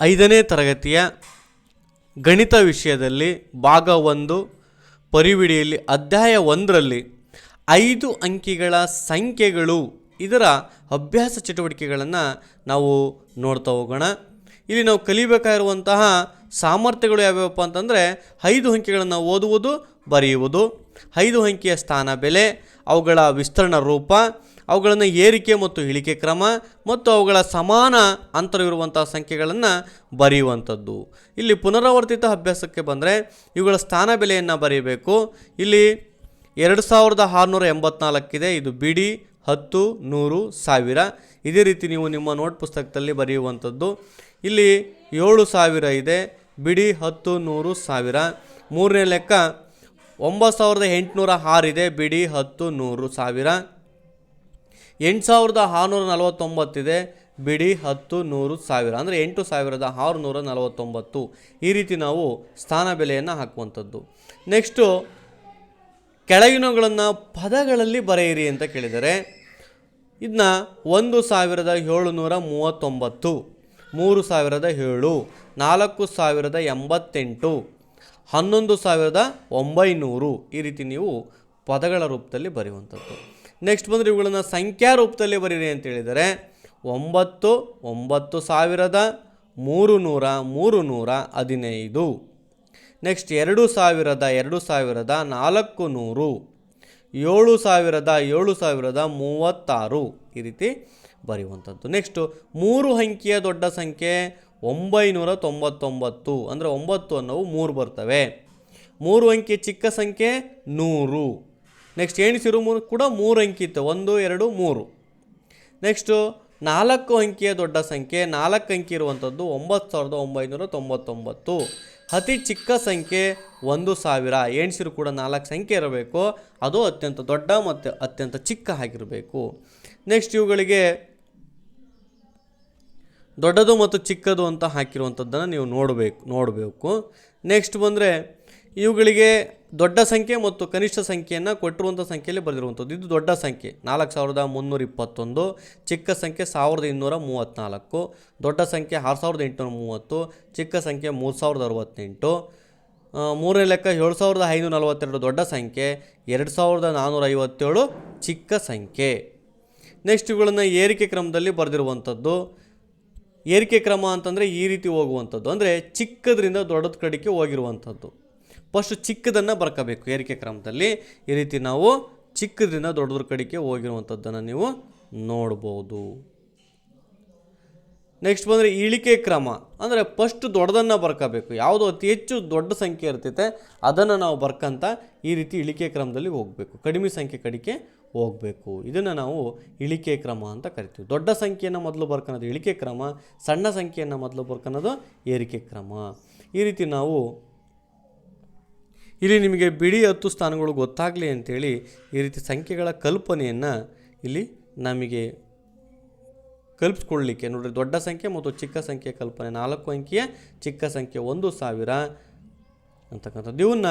ಐದನೇ ತರಗತಿಯ ಗಣಿತ ವಿಷಯದಲ್ಲಿ ಭಾಗ ಒಂದು ಪರಿವಿಡಿಯಲ್ಲಿ ಅಧ್ಯಾಯ ಒಂದರಲ್ಲಿ ಐದು ಅಂಕಿಗಳ ಸಂಖ್ಯೆಗಳು ಇದರ ಅಭ್ಯಾಸ ಚಟುವಟಿಕೆಗಳನ್ನು ನಾವು ನೋಡ್ತಾ ಹೋಗೋಣ. ಇಲ್ಲಿ ನಾವು ಕಲಿಬೇಕಾಗಿರುವಂತಹ ಸಾಮರ್ಥ್ಯಗಳು ಯಾವ್ಯಾವಪ್ಪ ಅಂತಂದರೆ ಐದು ಅಂಕಿಗಳನ್ನು ಓದುವುದು, ಬರೆಯುವುದು. ಐದು ಅಂಕಿಯ ಸ್ಥಾನ ಬೆಲೆ, ಅವುಗಳ ವಿಸ್ತರಣ ರೂಪ ಅವುಗಳನ್ನು ಏರಿಕೆ ಮತ್ತು ಇಳಿಕೆ ಕ್ರಮ ಮತ್ತು ಅವುಗಳ ಸಮಾನ ಅಂತರವಿರುವಂಥ ಸಂಖ್ಯೆಗಳನ್ನು ಬರೆಯುವಂಥದ್ದು. ಇಲ್ಲಿ ಪುನರಾವರ್ತಿತ ಅಭ್ಯಾಸಕ್ಕೆ ಬಂದರೆ ಇವುಗಳ ಸ್ಥಾನ ಬೆಲೆಯನ್ನು ಬರೆಯಬೇಕು ಇಲ್ಲಿ ಎರಡು ಸಾವಿರದ ಆರುನೂರ ಎಂಬತ್ನಾಲ್ಕಿದೆ, ಇದು ಬಿಡಿ, ಹತ್ತು, ನೂರು, ಸಾವಿರ. ಇದೇ ರೀತಿ ನೀವು ನಿಮ್ಮ ನೋಟ್ ಪುಸ್ತಕದಲ್ಲಿ ಬರೆಯುವಂಥದ್ದು. ಇಲ್ಲಿ ಏಳು ಸಾವಿರ ಇದೆ, ಬಿಡಿ, ಹತ್ತು, ನೂರು, ಸಾವಿರ. ಮೂರನೇ ಲೆಕ್ಕ, ಒಂಬತ್ತು ಸಾವಿರದ ಎಂಟುನೂರ ಆರಿದೆ ಬಿಡಿ, ಹತ್ತು, ನೂರು, ಸಾವಿರ. ಎಂಟು ಸಾವಿರದ ಆರುನೂರ ನಲವತ್ತೊಂಬತ್ತಿದೆ. ಬಿಡಿ ಹತ್ತು ನೂರು ಸಾವಿರ. ಅಂದರೆ ಎಂಟು ಸಾವಿರದ ಆರುನೂರ ನಲವತ್ತೊಂಬತ್ತು. ಈ ರೀತಿ ನಾವು ಸ್ಥಾನ ಬೆಲೆಯನ್ನು ಹಾಕುವಂಥದ್ದು. ನೆಕ್ಸ್ಟು ಕೆಳಗಿನಗಳನ್ನು ಪದಗಳಲ್ಲಿ ಬರೆಯಿರಿ ಅಂತ ಕೇಳಿದರೆ ಇದನ್ನ ಒಂದು ಸಾವಿರದ ಏಳುನೂರ ಮೂವತ್ತೊಂಬತ್ತು, ಮೂರು ಸಾವಿರದ ಏಳು, ನಾಲ್ಕು ಸಾವಿರದ ಎಂಬತ್ತೆಂಟು, ಹನ್ನೊಂದು ಸಾವಿರದ ಒಂಬೈನೂರು. ಈ ರೀತಿ ನೀವು ಪದಗಳ ರೂಪದಲ್ಲಿ ಬರೆಯುವಂಥದ್ದು. ನೆಕ್ಸ್ಟ್ ಬಂದರೆ ಇವುಗಳನ್ನು ಸಂಖ್ಯಾ ರೂಪದಲ್ಲಿ ಬರೀರಿ ಅಂತ ಹೇಳಿದರೆ, ಒಂಬತ್ತು ಒಂಬತ್ತು ಸಾವಿರದ ಮೂರು ನೂರ ಮೂರು ನೂರ ಹದಿನೈದು. ನೆಕ್ಸ್ಟ್ ಎರಡು ಸಾವಿರದ ಎರಡು ಸಾವಿರದ ನಾಲ್ಕು ನೂರು ಏಳು ಸಾವಿರದ ಏಳು ಸಾವಿರದ ಮೂವತ್ತಾರು. ಈ ರೀತಿ ಬರೆಯುವಂಥದ್ದು. ನೆಕ್ಸ್ಟು ಮೂರು ಅಂಕಿಯ ದೊಡ್ಡ ಸಂಖ್ಯೆ ಒಂಬೈನೂರ ತೊಂಬತ್ತೊಂಬತ್ತು. ಅಂದರೆ ಒಂಬತ್ತು ಅನ್ನೋವು ಮೂರು ಬರ್ತವೆ. ಮೂರು ಅಂಕಿ ಚಿಕ್ಕ ಸಂಖ್ಯೆ ನೂರು. ನೆಕ್ಸ್ಟ್ ಎಣಿಸಿರು ಮೂರು ಕೂಡ ಮೂರು ಅಂಕಿ ಇತ್ತು. ಒಂದು, ಎರಡು, ಮೂರು. ನೆಕ್ಸ್ಟು ನಾಲ್ಕು ಅಂಕಿಯ ದೊಡ್ಡ ಸಂಖ್ಯೆ, ನಾಲ್ಕು ಅಂಕಿ ಇರುವಂಥದ್ದು ಒಂಬತ್ತು ಸಾವಿರದ ಒಂಬೈನೂರ ತೊಂಬತ್ತೊಂಬತ್ತು. ಅತಿ ಚಿಕ್ಕ ಸಂಖ್ಯೆ ಒಂದು ಸಾವಿರ. ಎಣಿಸಿರು ಕೂಡ ನಾಲ್ಕು ಸಂಖ್ಯೆ ಇರಬೇಕು. ಅದು ಅತ್ಯಂತ ದೊಡ್ಡ ಮತ್ತು ಅತ್ಯಂತ ಚಿಕ್ಕ ಆಗಿರಬೇಕು. ನೆಕ್ಸ್ಟ್ ಇವುಗಳಿಗೆ ದೊಡ್ಡದು ಮತ್ತು ಚಿಕ್ಕದು ಅಂತ ಹಾಕಿರುವಂಥದ್ದನ್ನು ನೀವು ನೋಡಬೇಕು ನೋಡಬೇಕು. ನೆಕ್ಸ್ಟ್ ಬಂದರೆ ಇವುಗಳಿಗೆ ದೊಡ್ಡ ಸಂಖ್ಯೆ ಮತ್ತು ಕನಿಷ್ಠ ಸಂಖ್ಯೆಯನ್ನು ಕೊಟ್ಟಿರುವಂಥ ಸಂಖ್ಯೆಯಲ್ಲಿ ಬರೆದಿರುವಂಥದ್ದು. ಇದು ದೊಡ್ಡ ಸಂಖ್ಯೆ. ನಾಲ್ಕು ಸಾವಿರದ ಮುನ್ನೂರ ಇಪ್ಪತ್ತೊಂದು, ಚಿಕ್ಕ ಸಂಖ್ಯೆ ಸಾವಿರದ ಇನ್ನೂರ ಮೂವತ್ತ್ನಾಲ್ಕು ದೊಡ್ಡ ಸಂಖ್ಯೆ ಆರು ಸಾವಿರದ ಎಂಟುನೂರ ಮೂವತ್ತು, ಚಿಕ್ಕ ಸಂಖ್ಯೆ ಮೂರು ಸಾವಿರದ ಅರವತ್ತೆಂಟು ಮೂರನೇ ಲೆಕ್ಕ ಏಳು ಸಾವಿರದ ಐನೂರ ನಲವತ್ತೆರಡು ದೊಡ್ಡ ಸಂಖ್ಯೆ, ಎರಡು ಸಾವಿರದ ನಾನ್ನೂರ ಐವತ್ತೇಳು ಚಿಕ್ಕ ಸಂಖ್ಯೆ. ನೆಕ್ಸ್ಟ್ ಇವುಗಳನ್ನು ಏರಿಕೆ ಕ್ರಮದಲ್ಲಿ ಬರೆದಿರುವಂಥದ್ದು. ಏರಿಕೆ ಕ್ರಮ ಅಂತಂದರೆ ಈ ರೀತಿ ಹೋಗುವಂಥದ್ದು. ಅಂದರೆ ಚಿಕ್ಕದ್ರಿಂದ ದೊಡ್ಡದ ಕಡೆಗೆ ಹೋಗಿರುವಂಥದ್ದು. ಫಸ್ಟ್ ಚಿಕ್ಕದನ್ನು ಬರ್ಕೋಬೇಕು. ಏರಿಕೆ ಕ್ರಮದಲ್ಲಿ ಈ ರೀತಿ ನಾವು ಚಿಕ್ಕದ್ರಿಂದ ದೊಡ್ಡದ್ರ ಕಡೆಗೆ ಹೋಗಿರುವಂಥದ್ದನ್ನು ನೀವು ನೋಡ್ಬೋದು. ನೆಕ್ಸ್ಟ್ ಬಂದರೆ ಇಳಿಕೆ ಕ್ರಮ. ಅಂದರೆ ಫಸ್ಟ್ ದೊಡ್ಡದನ್ನು ಬರ್ಕೋಬೇಕು. ಯಾವುದು ಅತಿ ಹೆಚ್ಚು ದೊಡ್ಡ ಸಂಖ್ಯೆ ಇರ್ತೈತೆ, ಅದನ್ನು ನಾವು ಬರ್ಕಂತ ಈ ರೀತಿ ಇಳಿಕೆ ಕ್ರಮದಲ್ಲಿ ಹೋಗಬೇಕು. ಕಡಿಮೆ ಸಂಖ್ಯೆ ಕಡೆಗೆ ಹೋಗಬೇಕು. ಇದನ್ನು ನಾವು ಇಳಿಕೆ ಕ್ರಮ ಅಂತ ಕರಿತೀವಿ. ದೊಡ್ಡ ಸಂಖ್ಯೆಯನ್ನು ಮೊದಲು ಬರ್ಕೊಳೋದು ಇಳಿಕೆ ಕ್ರಮ, ಸಣ್ಣ ಸಂಖ್ಯೆಯನ್ನು ಮೊದಲು ಬರ್ಕೊಳೋದು ಏರಿಕೆ ಕ್ರಮ. ಈ ರೀತಿ ನಾವು ಇಲ್ಲಿ ನಿಮಗೆ ಬಿಡಿ ಹತ್ತು ಸ್ಥಾನಗಳು ಗೊತ್ತಾಗಲಿ ಅಂತೇಳಿ ಈ ರೀತಿ ಸಂಖ್ಯೆಗಳ ಕಲ್ಪನೆಯನ್ನು ಇಲ್ಲಿ ನಮಗೆ ಕಲ್ಪಿಸ್ಕೊಳ್ಳಿಕ್ಕೆ ನೋಡಿರಿ, ದೊಡ್ಡ ಸಂಖ್ಯೆ ಮತ್ತು ಚಿಕ್ಕ ಸಂಖ್ಯೆ ಕಲ್ಪನೆ. ನಾಲ್ಕು ಅಂಕಿಯ ಚಿಕ್ಕ ಸಂಖ್ಯೆ ಒಂದು ಸಾವಿರ ಅಂತಕ್ಕಂಥದ್ದು. ಇವನ್ನ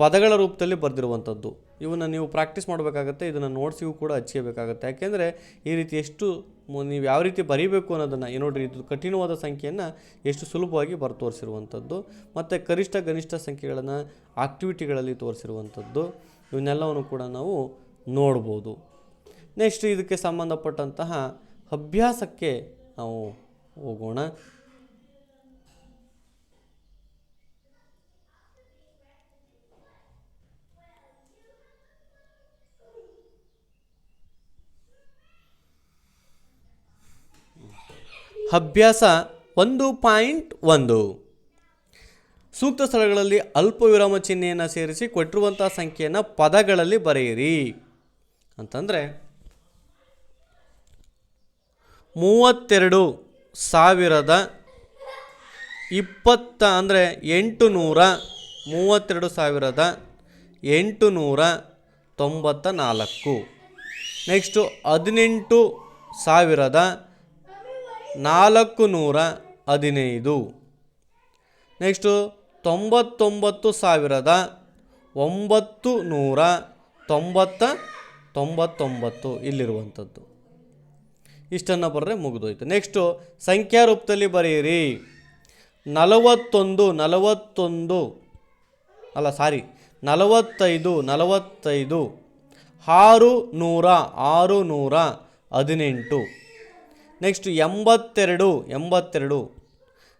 ಪದಗಳ ರೂಪದಲ್ಲಿ ಬರೆದಿರುವಂಥದ್ದು. ಇವನ್ನ ನೀವು ಪ್ರಾಕ್ಟೀಸ್ ಮಾಡಬೇಕಾಗತ್ತೆ, ಇದನ್ನು ನೋಟ್ಸಿಗೂ ಕೂಡ ಹಚ್ಕೋಬೇಕಾಗತ್ತೆ ಯಾಕೆಂದರೆ ಈ ರೀತಿ ಎಷ್ಟು ನೀವು ಯಾವ ರೀತಿ ಬರೀಬೇಕು ಅನ್ನೋದನ್ನು ನೋಡಿರಿ ಇದು ಕಠಿಣವಾದ ಸಂಖ್ಯೆಯನ್ನು ಎಷ್ಟು ಸುಲಭವಾಗಿ ಬರ, ತೋರಿಸಿರುವಂಥದ್ದು, ಮತ್ತು ಕನಿಷ್ಠ ಗನಿಷ್ಠ ಸಂಖ್ಯೆಗಳನ್ನು ಆಕ್ಟಿವಿಟಿಗಳಲ್ಲಿ ತೋರಿಸಿರುವಂಥದ್ದು, ಇವನ್ನೆಲ್ಲವನ್ನು ಕೂಡ ನಾವು ನೋಡ್ಬೋದು. ನೆಕ್ಸ್ಟ್ ಇದಕ್ಕೆ ಸಂಬಂಧಪಟ್ಟಂತಹ ಅಭ್ಯಾಸಕ್ಕೆ ನಾವು ಹೋಗೋಣ. ಅಭ್ಯಾಸ ಒಂದು ಪಾಯಿಂಟ್ ಒಂದು. ಸೂಕ್ತ ಸ್ಥಳಗಳಲ್ಲಿ ಅಲ್ಪ ವಿರಾಮ ಚಿಹ್ನೆಯನ್ನು ಸೇರಿಸಿ ಕೊಟ್ಟಿರುವಂಥ ಸಂಖ್ಯೆಯನ್ನು ಪದಗಳಲ್ಲಿ ಬರೆಯಿರಿ. ಅಂತಂದರೆ, ಮೂವತ್ತೆರಡು ಸಾವಿರದ ಇಪ್ಪತ್ತ, ಅಂದರೆ ಎಂಟು ನೂರ ಮೂವತ್ತೆರಡು ಸಾವಿರದ ಎಂಟು ನೂರ ತೊಂಬತ್ತ ನಾಲ್ಕು. ನೆಕ್ಸ್ಟು ಹದಿನೆಂಟು ಸಾವಿರದ ನಾಲ್ಕು ನೂರ ಹದಿನೈದು ನೆಕ್ಸ್ಟು ತೊಂಬತ್ತೊಂಬತ್ತು ಸಾವಿರದ ಒಂಬತ್ತು ನೂರ ತೊಂಬತ್ತ ತೊಂಬತ್ತೊಂಬತ್ತು ಇಲ್ಲಿರುವಂಥದ್ದು. ಇಷ್ಟನ್ನು ಬರೆದ್ರೆ ಮುಗಿದೋಯ್ತು. ನೆಕ್ಸ್ಟು ಸಂಖ್ಯಾ ರೂಪದಲ್ಲಿ ಬರೆಯಿರಿ. ನಲವತ್ತೊಂದು ನಲವತ್ತೊಂದು, ಅಲ್ಲ ಸಾರಿ ನಲವತ್ತೈದು ನಲವತ್ತೈದು ಆರು ನೂರ ಆರು ನೂರ ಹದಿನೆಂಟು ನೆಕ್ಸ್ಟ್ ಎಂಬತ್ತೆರಡು ಎಂಬತ್ತೆರಡು.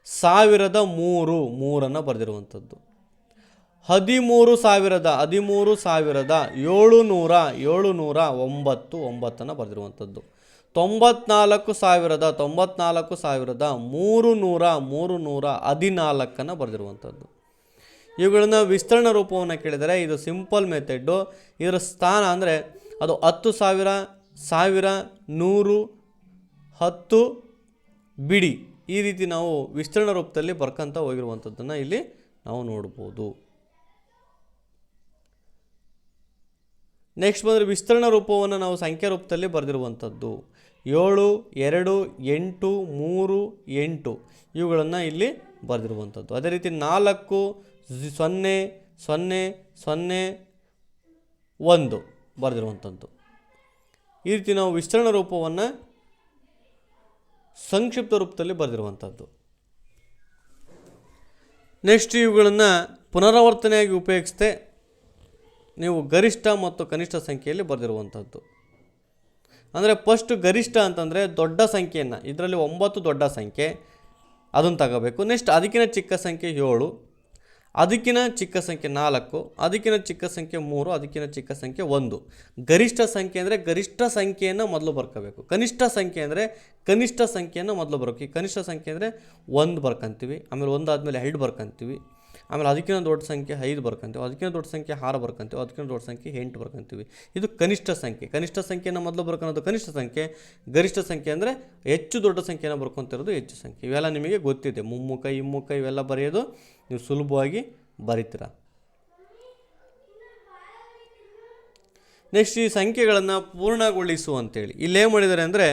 ಸಾವಿರದ ಮೂರು, ಮೂರನ್ನು ಬರೆದಿರುವಂಥದ್ದು. ಹದಿಮೂರು ಸಾವಿರದ ಹದಿಮೂರು ಸಾವಿರದ ಏಳು ನೂರ ಏಳು ನೂರ ಒಂಬತ್ತು, ಒಂಬತ್ತನ್ನು ಬರೆದಿರುವಂಥದ್ದು. ತೊಂಬತ್ನಾಲ್ಕು ಸಾವಿರದ ತೊಂಬತ್ನಾಲ್ಕು ಸಾವಿರದ ಮೂರು ನೂರ ಮೂರು ನೂರ ಹದಿನಾಲ್ಕನ್ನು ಬರೆದಿರುವಂಥದ್ದು. ಇವುಗಳನ್ನ ವಿಸ್ತರಣ ರೂಪವನ್ನು ಕೇಳಿದರೆ ಇದು ಸಿಂಪಲ್ ಮೆಥಡ್ಡು. ಇದರ ಸ್ಥಾನ ಅಂದರೆ ಅದು ಹತ್ತು ಸಾವಿರ ಸಾವಿರ, ನೂರು ಹತ್ತು ಬಿಡಿ ಈ ರೀತಿ ನಾವು ವಿಸ್ತರಣ ರೂಪದಲ್ಲಿ ಬರ್ಕಂತ ಹೋಗಿರುವಂಥದ್ದನ್ನು ಇಲ್ಲಿ ನಾವು ನೋಡ್ಬೋದು. ನೆಕ್ಸ್ಟ್ ಬಂದರೆ ವಿಸ್ತರಣ ರೂಪವನ್ನು ನಾವು ಸಂಖ್ಯಾ ರೂಪದಲ್ಲಿ ಬರೆದಿರುವಂಥದ್ದು. ಏಳು, ಎರಡು, ಎಂಟು, ಮೂರು, ಎಂಟು ಇವುಗಳನ್ನು ಇಲ್ಲಿ ಬರೆದಿರುವಂಥದ್ದು. ಅದೇ ರೀತಿ ನಾಲ್ಕು, ಸೊನ್ನೆ ಸೊನ್ನೆ ಸೊನ್ನೆ, ಒಂದು ಬರೆದಿರುವಂಥದ್ದು. ಈ ರೀತಿ ನಾವು ವಿಸ್ತರಣ ರೂಪವನ್ನು ಸಂಕ್ಷಿಪ್ತ ರೂಪದಲ್ಲಿ ಬರೆದಿರುವಂಥದ್ದು. ನೆಕ್ಸ್ಟ್ ಇವುಗಳನ್ನು ಪುನರಾವರ್ತನೆಯಾಗಿ ಉಪಯೋಗಿಸದೆ ನೀವು ಗರಿಷ್ಠ ಮತ್ತು ಕನಿಷ್ಠ ಸಂಖ್ಯೆಯಲ್ಲಿ ಬರೆದಿರುವಂಥದ್ದು. ಅಂದರೆ ಫಸ್ಟ್ ಗರಿಷ್ಠ ಅಂತಂದರೆ ದೊಡ್ಡ ಸಂಖ್ಯೆಯನ್ನು, ಇದರಲ್ಲಿ ಒಂಬತ್ತು ದೊಡ್ಡ ಸಂಖ್ಯೆ, ಅದನ್ನು ತಗೋಬೇಕು. ನೆಕ್ಸ್ಟ್ ಅದಕ್ಕಿಂತ ಚಿಕ್ಕ ಸಂಖ್ಯೆ ಏಳು ಅದಕ್ಕಿಂತ ಚಿಕ್ಕ ಸಂಖ್ಯೆ ನಾಲ್ಕು, ಅದಕ್ಕಿನ ಚಿಕ್ಕ ಸಂಖ್ಯೆ ಮೂರು ಅದಕ್ಕಿಂತ ಚಿಕ್ಕ ಸಂಖ್ಯೆ ಒಂದು. ಗರಿಷ್ಠ ಸಂಖ್ಯೆ ಅಂದರೆ ಗರಿಷ್ಠ ಸಂಖ್ಯೆಯನ್ನು ಮೊದಲು ಬರ್ಕೋಬೇಕು. ಕನಿಷ್ಠ ಸಂಖ್ಯೆ ಅಂದರೆ ಕನಿಷ್ಠ ಸಂಖ್ಯೆಯನ್ನು ಮೊದಲು ಬರೋಕೆ ಕನಿಷ್ಠ ಸಂಖ್ಯೆ ಅಂದರೆ ಒಂದು ಬರ್ಕೊಂತೀವಿ. ಆಮೇಲೆ ಒಂದಾದಮೇಲೆ ಎರಡು ಬರ್ಕೊಂತೀವಿ. ಆಮೇಲೆ ಅದಕ್ಕಿಂತ ದೊಡ್ಡ ಸಂಖ್ಯೆ ಐದು ಬರ್ಕಂತೀವಿ, ಅದಕ್ಕಿಂತ ದೊಡ್ಡ ಸಂಖ್ಯೆ ಆರು ಬರ್ಕೊಂತೀವಿ, ಅದಕ್ಕಿಂತ ದೊಡ್ಡ ಸಂಖ್ಯೆ ಎಂಟು ಬರ್ಕೊಂತೀವಿ. ಇದು ಕನಿಷ್ಠ ಸಂಖ್ಯೆ. ಕನಿಷ್ಠ ಸಂಖ್ಯೆನ ಮೊದಲು ಬರ್ಕೊಳೋದು ಕನಿಷ್ಠ ಸಂಖ್ಯೆ. ಗರಿಷ್ಠ ಸಂಖ್ಯೆ ಅಂದರೆ ಹೆಚ್ಚು ದೊಡ್ಡ ಸಂಖ್ಯೆನ ಬರ್ಕೊತಿರೋದು ಹೆಚ್ಚು ಸಂಖ್ಯೆ. ಇವೆಲ್ಲ ನಿಮಗೆ ಗೊತ್ತಿದೆ. ಮುಮ್ಮುಖ ಹಿಮ್ಮುಖ ಇವೆಲ್ಲ ಬರೆಯೋದು ನೀವು ಸುಲಭವಾಗಿ ಬರಿತೀರ. ನೆಕ್ಸ್ಟ್ ಈ ಸಂಖ್ಯೆಗಳನ್ನು ಪೂರ್ಣಗೊಳಿಸು ಅಂತೇಳಿ. ಇಲ್ಲೇನು ಮಾಡಿದ್ದಾರೆ ಅಂದರೆ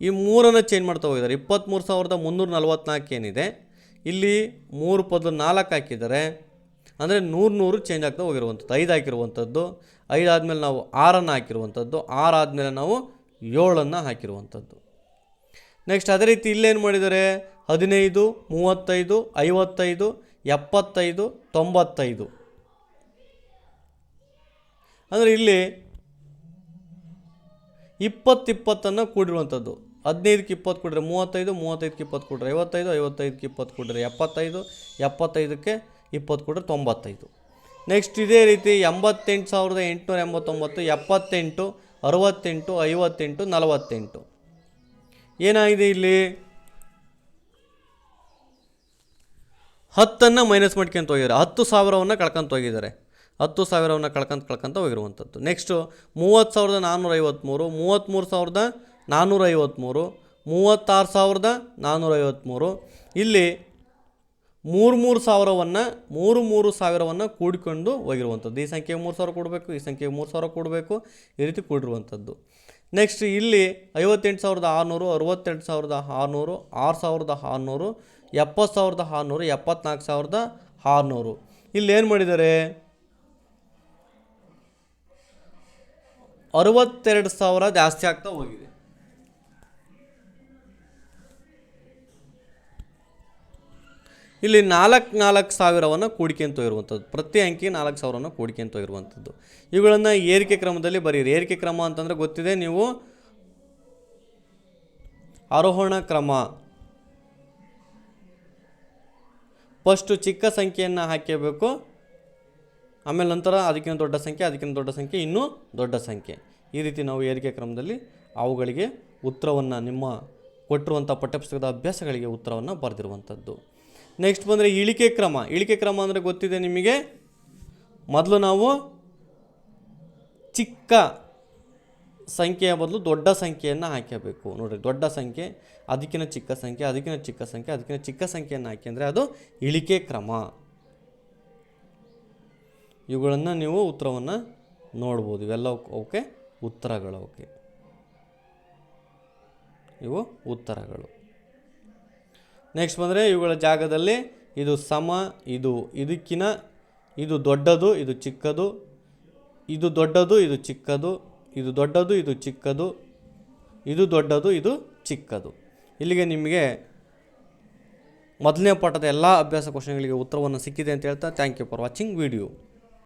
ಈ ಮೂರನ್ನು ಚೇಂಜ್ ಮಾಡ್ತಾ ಹೋಗಿದ್ದಾರೆ. ಇಪ್ಪತ್ತ್ಮೂರು ಸಾವಿರದ ಮುನ್ನೂರ ನಲ್ವತ್ನಾಲ್ಕು ಏನಿದೆ? ಇಲ್ಲಿ ಮೂರು ಪದ ನಾಲ್ಕು ಹಾಕಿದ್ದಾರೆ ಅಂದರೆ ನೂರು ನೂರು ಚೇಂಜ್ ಆಗ್ತಾ ಹೋಗಿರುವಂಥದ್ದು. ಐದು ಹಾಕಿರುವಂಥದ್ದು. ಐದು ಆದಮೇಲೆ ನಾವು ಆರನ್ನು ಹಾಕಿರುವಂಥದ್ದು. ಆರು ಆದಮೇಲೆ ನಾವು ಏಳನ್ನು ಹಾಕಿರುವಂಥದ್ದು. ನೆಕ್ಸ್ಟ್ ಅದೇ ರೀತಿ ಇಲ್ಲೇನು ಮಾಡಿದ್ದಾರೆ ಹದಿನೈದು, ಮೂವತ್ತೈದು, ಐವತ್ತೈದು, ಎಪ್ಪತ್ತೈದು, ತೊಂಬತ್ತೈದು. ಅಂದರೆ ಇಲ್ಲಿ ಇಪ್ಪತ್ತಿಪ್ಪತ್ತನ್ನು ಕೂಡಿರುವಂಥದ್ದು. ಹದಿನೈದಕ್ಕೆ ಇಪ್ಪತ್ತು ಕೊಡ್ರಿ, ಮೂವತ್ತೈದು, ಮೂವತ್ತೈದಕ್ಕೆ ಇಪ್ಪತ್ತು ಕೊಡ್ರಿ, ಐವತ್ತೈದು, ಐವತ್ತೈದಕ್ಕೆ ಇಪ್ಪತ್ತು ಕೊಡ್ರಿ, ಎಪ್ಪತ್ತೈದು, ಎಪ್ಪತ್ತೈದಕ್ಕೆ ಇಪ್ಪತ್ತು ಕೊಡ್ರಿ, ತೊಂಬತ್ತೈದು. ನೆಕ್ಸ್ಟ್ ಇದೇ ರೀತಿ ಎಂಬತ್ತೆಂಟು ಸಾವಿರದ ಎಂಟುನೂರ ಎಂಬತ್ತೊಂಬತ್ತು, ಎಪ್ಪತ್ತೆಂಟು, ಅರವತ್ತೆಂಟು, ಐವತ್ತೆಂಟು, ನಲವತ್ತೆಂಟು. ಏನಾಗಿದೆ ಇಲ್ಲಿ? ಹತ್ತನ್ನು ಮೈನಸ್ ಮಾಡ್ಕೊಂತ ಹೋಗಿದ್ದಾರೆ. ಹತ್ತು ಸಾವಿರವನ್ನು ಕಳ್ಕೊಂತ ಹೋಗಿದ್ದಾರೆ. ಹತ್ತು ಸಾವಿರವನ್ನು ಕಳ್ಕೊಂತ ಕಳ್ಕೊಂತ ಹೋಗಿರುವಂಥದ್ದು ನೆಕ್ಸ್ಟು ಮೂವತ್ತು ಸಾವಿರದ ನಾನ್ನೂರ ಐವತ್ತ್ಮೂರು ಮೂವತ್ತ್ಮೂರು ಸಾವಿರದ ನಾನ್ನೂರ ಐವತ್ತ್ಮೂರು ಮೂವತ್ತಾರು ಸಾವಿರದ ನಾನ್ನೂರೈವತ್ತ್ಮೂರು ಇಲ್ಲಿ ಮೂರು ಮೂರು ಸಾವಿರವನ್ನು ಮೂರು ಮೂರು ಸಾವಿರವನ್ನು ಕೂಡಿಕೊಂಡು ಹೋಗಿರುವಂಥದ್ದು. ಈ ಸಂಖ್ಯೆಗೆ ಮೂರು ಸಾವಿರ ಕೊಡಬೇಕು, ಈ ಸಂಖ್ಯೆಗೆ ಮೂರು ಸಾವಿರ ಕೊಡಬೇಕು, ಈ ರೀತಿ ಕೂಡಿರುವಂಥದ್ದು. ನೆಕ್ಸ್ಟ್ ಇಲ್ಲಿ ಐವತ್ತೆಂಟು ಸಾವಿರದ ಆರುನೂರು, ಅರುವತ್ತೆಂಟು ಸಾವಿರದ ಆರುನೂರು, ಆರು ಸಾವಿರದ ಆರುನೂರು, ಎಪ್ಪತ್ತು ಸಾವಿರದ ಆರುನೂರು, ಎಪ್ಪತ್ನಾಲ್ಕು ಸಾವಿರದ ಆರುನೂರು. ಇಲ್ಲಿ ಏನು ಮಾಡಿದ್ದಾರೆ? ಅರವತ್ತೆರಡು ಸಾವಿರ ಜಾಸ್ತಿ ಆಗ್ತಾ ಹೋಗಿದೆ. ಇಲ್ಲಿ ನಾಲ್ಕು ನಾಲ್ಕು ಸಾವಿರವನ್ನು ಕೂಡಿಕೆಂತ ಇರುವಂಥದ್ದು. ಪ್ರತಿ ಅಂಕಿ ನಾಲ್ಕು ಸಾವಿರವನ್ನು ಕೂಡಿಕೆಂತ ಇರುವಂಥದ್ದು. ಇವುಗಳನ್ನು ಏರಿಕೆ ಕ್ರಮದಲ್ಲಿ ಬರೀರಿ. ಏರಿಕೆ ಕ್ರಮ ಅಂತಂದರೆ ಗೊತ್ತಿದೆ ನೀವು ಆರೋಹಣ ಕ್ರಮ. ಫಸ್ಟು ಚಿಕ್ಕ ಸಂಖ್ಯೆಯನ್ನು ಹಾಕಬೇಕು. ಆಮೇಲೆ ನಂತರ ಅದಕ್ಕಿಂತ ದೊಡ್ಡ ಸಂಖ್ಯೆ, ಅದಕ್ಕಿಂತ ದೊಡ್ಡ ಸಂಖ್ಯೆ, ಇನ್ನೂ ದೊಡ್ಡ ಸಂಖ್ಯೆ. ಈ ರೀತಿ ನಾವು ಏರಿಕೆ ಕ್ರಮದಲ್ಲಿ ಅವುಗಳಿಗೆ ಉತ್ತರವನ್ನು ನಿಮ್ಮ ಕೊಟ್ಟಿರುವಂಥ ಪಠ್ಯಪುಸ್ತಕದ ಅಭ್ಯಾಸಗಳಿಗೆ ಉತ್ತರವನ್ನು ಬರೆದಿರುವಂಥದ್ದು. ನೆಕ್ಸ್ಟ್ ಬಂದರೆ ಇಳಿಕೆ ಕ್ರಮ. ಇಳಿಕೆ ಕ್ರಮ ಅಂದರೆ ಗೊತ್ತಿದೆ ನಿಮಗೆ? ಮೊದಲು ನಾವು ಚಿಕ್ಕ ಸಂಖ್ಯೆಯ ಬದಲು ದೊಡ್ಡ ಸಂಖ್ಯೆಯನ್ನು ಹಾಕಬೇಕು ನೋಡಿರಿ, ದೊಡ್ಡ ಸಂಖ್ಯೆ, ಅದಕ್ಕಿಂತ ಚಿಕ್ಕ ಸಂಖ್ಯೆ, ಅದಕ್ಕಿಂತ ಚಿಕ್ಕ ಸಂಖ್ಯೆ, ಅದಕ್ಕಿಂತ ಚಿಕ್ಕ ಸಂಖ್ಯೆಯನ್ನು ಹಾಕಿ ಅಂದರೆ ಅದು ಇಳಿಕೆ ಕ್ರಮ. ಇವುಗಳನ್ನು ನೀವು ಉತ್ತರವನ್ನು ನೋಡ್ಬೋದು. ಇವೆಲ್ಲ ಓಕೆ? ಉತ್ತರಗಳು, ಓಕೆ? ಇವು ಉತ್ತರಗಳು. ನೆಕ್ಸ್ಟ್ ಬಂದರೆ ಇವುಗಳ ಜಾಗದಲ್ಲಿ ಇದು ಸಮ, ಇದು ಇದಕ್ಕಿನ, ಇದು ದೊಡ್ಡದು, ಇದು ಚಿಕ್ಕದು, ಇದು ದೊಡ್ಡದು, ಇದು ಚಿಕ್ಕದು, ಇದು ದೊಡ್ಡದು, ಇದು ಚಿಕ್ಕದು, ಇದು ದೊಡ್ಡದು, ಇದು ಚಿಕ್ಕದು. ಇಲ್ಲಿಗೆ ನಿಮಗೆ ಮೊದಲನೇ ಪಾಠದ ಎಲ್ಲ ಅಭ್ಯಾಸ ಕ್ವಶನ್ಗಳಿಗೆ ಉತ್ತರವನ್ನು ಸಿಕ್ಕಿದೆ ಅಂತ ಹೇಳ್ತಾ thank you for watching video